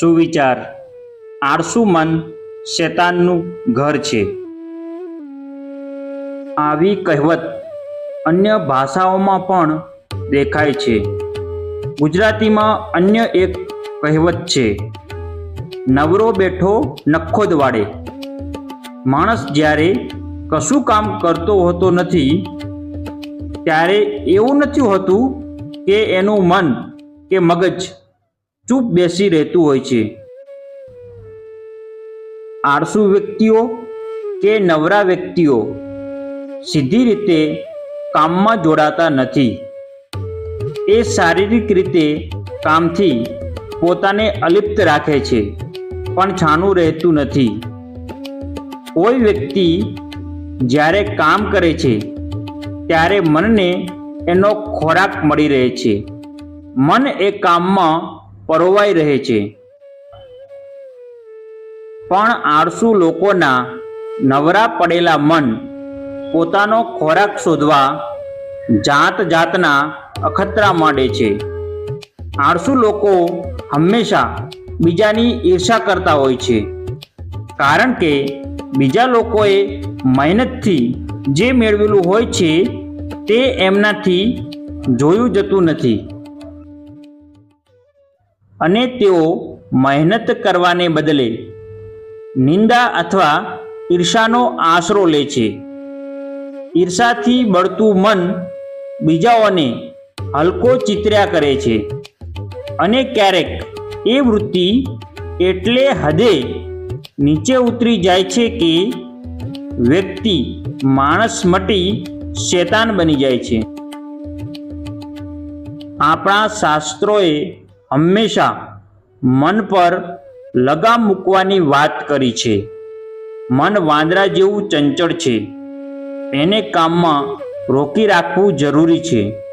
સુવિચાર. આળસુ મન શેતાનનું ઘર છે. આવી કહેવત અન્ય ભાષાઓમાં પણ દેખાય છે. ગુજરાતીમાં અન્ય એક કહેવત છે, નવરો બેઠો નખો વાળે માણસ જ્યારે કશું કામ કરતો હોતો નથી, ત્યારે એવું નથી હોતું કે એનું મન કે મગજ ચૂપ બેસી રહેતું હોય છે. આળસુ વ્યક્તિઓ કે નવરા વ્યક્તિઓ સીધી રીતે કામમાં જોડાતા નથી. એ શારીરિક રીતે કામથી પોતાને અલિપ્ત રાખે છે, પણ છાનું રહેતું નથી. કોઈ વ્યક્તિ જ્યારે કામ કરે છે, ત્યારે મનને એનો ખોરાક મળી રહે છે. મન એ કામમાં પરોવાઈ રહે છે. પણ આળસુ લોકોના નવરા પડેલા મન પોતાનો ખોરાક શોધવા જાત જાતના અખતરા માંડે છે. આળસુ લોકો હંમેશા બીજાની ઈર્ષા કરતા હોય છે. કારણ કે બીજા લોકોએ મહેનતથી જે મેળવેલું હોય છે તે એમનાથી જોયું જતું નથી. અને તેઓ મહેનત કરવાને બદલે નિંદા અથવા ઈર્ષાનો આશરો લે છે. ઈર્ષાથી બળતું મન બીજાઓને હલકો ચિતર્યા કરે છે અને ક્યારેક એ વૃત્તિ એટલે હદે નીચે ઉતરી જાય છે કે વ્યક્તિ માણસ મટી શેતાન બની જાય છે. આપણા શાસ્ત્રોએ હંમેશા મન પર લગામ મૂકવાની વાત કરી છે. મન વાંદરા જેવું ચંચળ છે. એને કામમાં રોકી રાખવું જરૂરી છે.